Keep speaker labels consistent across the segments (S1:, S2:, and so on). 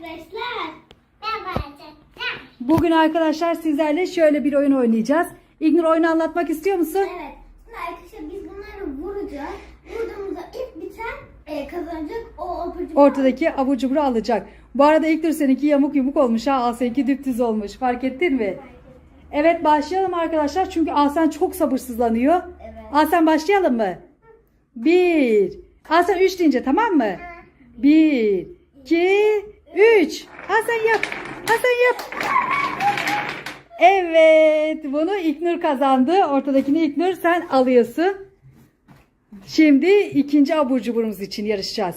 S1: arkadaşlar. Merhaba arkadaşlar.
S2: Bugün arkadaşlar sizlerle şöyle bir oyun oynayacağız. İgnur oyunu anlatmak istiyor musun?
S1: Evet. Şimdi arkadaşlar biz bunları vuracağız. Vurduğumuzda ilk biten e, kazanacak. O opacık.
S2: Ortadaki abur cuburu alacak. Bu arada İlknur seninki yamuk yumuk olmuş ha. Asenki düptüz olmuş. Fark ettin mi? Evet başlayalım arkadaşlar. Çünkü Asen çok sabırsızlanıyor.
S1: Evet.
S2: Asen başlayalım mı? Bir. Asen üç deyince tamam mı? Bir, iki, üç. Hasan yap. Hasan yap. Evet. Bunu İknur kazandı. Ortadakini İknur sen alıyorsun. Şimdi ikinci abur cuburumuz için yarışacağız.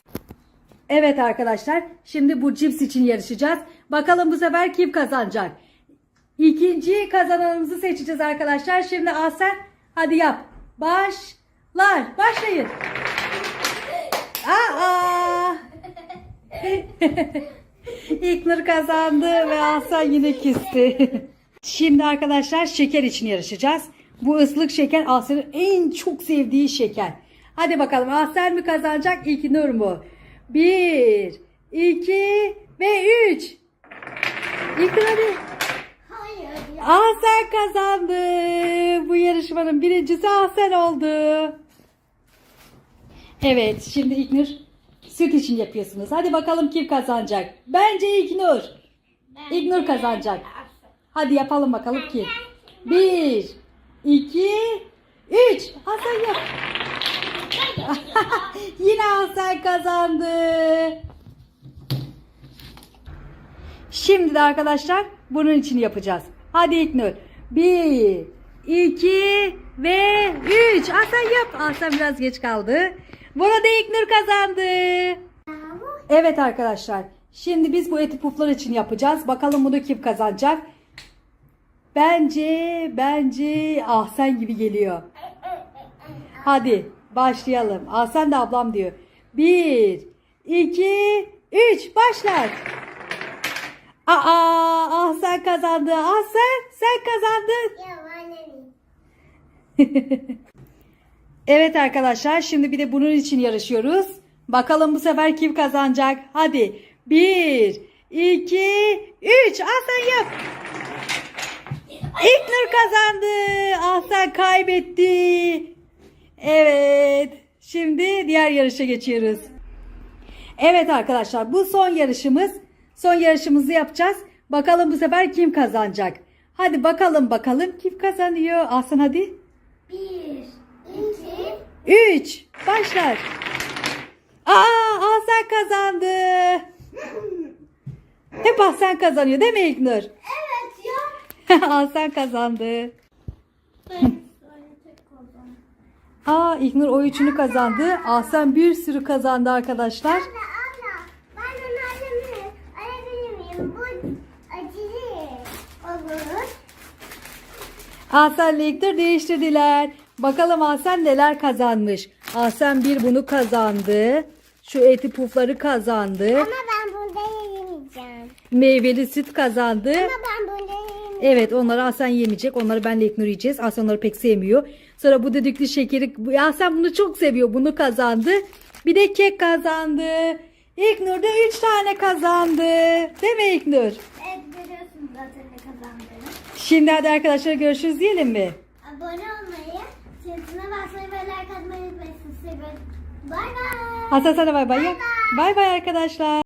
S2: Evet arkadaşlar. Şimdi bu cips için yarışacağız. Bakalım bu sefer kim kazanacak? İkinci kazananımızı seçeceğiz arkadaşlar. Şimdi Asen hadi yap. Başlar. Başlayın. Aa! İlknur kazandı ve Hasan yine kisti. Şimdi arkadaşlar şeker için yarışacağız. Bu ıslık şeker Asen'in en çok sevdiği şeker. Hadi bakalım Asen mi kazanacak İlknur mu? Bir, iki ve üç. İlknur hadi.
S1: Hayır. Ya.
S2: Kazandı. Bu yarışmanın birincisi Ahsen oldu. Evet şimdi İknur süt için yapıyorsunuz. Hadi bakalım kim kazanacak. Bence İknur.
S1: Ben-
S2: İlknur kazanacak. Hadi yapalım bakalım kim. Bir, iki, üç. Hasan yap. Yine Hasan kazandı. Şimdi de arkadaşlar bunun için yapacağız. Hadi İlknur. Bir, iki ve üç. Hasan yap. Hasan biraz geç kaldı. Bunu da İlknur kazandı. Evet arkadaşlar. Şimdi biz bu eti puflar için yapacağız. Bakalım bunu kim kazanacak? Bence, bence Ahsen gibi geliyor. Hadi başlayalım. Ahsen de ablam diyor. Bir, iki, üç. Başlar. Aa, Ahsen kazandı. Ahsen sen kazandın.
S1: Ya.
S2: Evet arkadaşlar şimdi bir de bunun için yarışıyoruz. Bakalım bu sefer kim kazanacak? Hadi. Bir, iki, üç. Ahsen yap. İlknur kazandı. Ahsen kaybetti. Evet. Şimdi diğer yarışa geçiyoruz. Evet arkadaşlar bu son yarışımız. Son yarışımızı yapacağız. Bakalım bu sefer kim kazanacak? Hadi bakalım bakalım kim kazanıyor? Ahsen hadi.
S1: Bir, iki,
S2: 3 başlar. Aa Hasan kazandı. Hep Hasan kazanıyor değil mi İlknur? Hasan kazandı. Aa İlknur o üçünü kazandı. Hasan bir sürü kazandı arkadaşlar.
S1: Anne abla ben alabilir miyim? Bu olur.
S2: Değiştirdiler. Bakalım Hasan neler kazanmış. Hasan bir bunu kazandı. Şu eti pufları kazandı.
S1: Ama ben bunda yemeyeceğim.
S2: Meyveli süt kazandı.
S1: Ama ben yemeyeceğim.
S2: Evet onları Hasan yemeyecek. Onları ben de İknur yiyeceğiz. Hasan onları pek sevmiyor. Sonra bu düdüklü şekeri. Hasan bunu çok seviyor. Bunu kazandı. Bir de kek kazandı. İknur da 3 tane kazandı. Değil mi İknur?
S1: Evet görüyorsunuz zaten ne kazandığını.
S2: Şimdi hadi arkadaşlar görüşürüz diyelim mi?
S1: Abone olmayı, çizgine basmayı ve like atmayı unutmayın. Bay bay.
S2: Hasan sana bay bay. Bay bay arkadaşlar.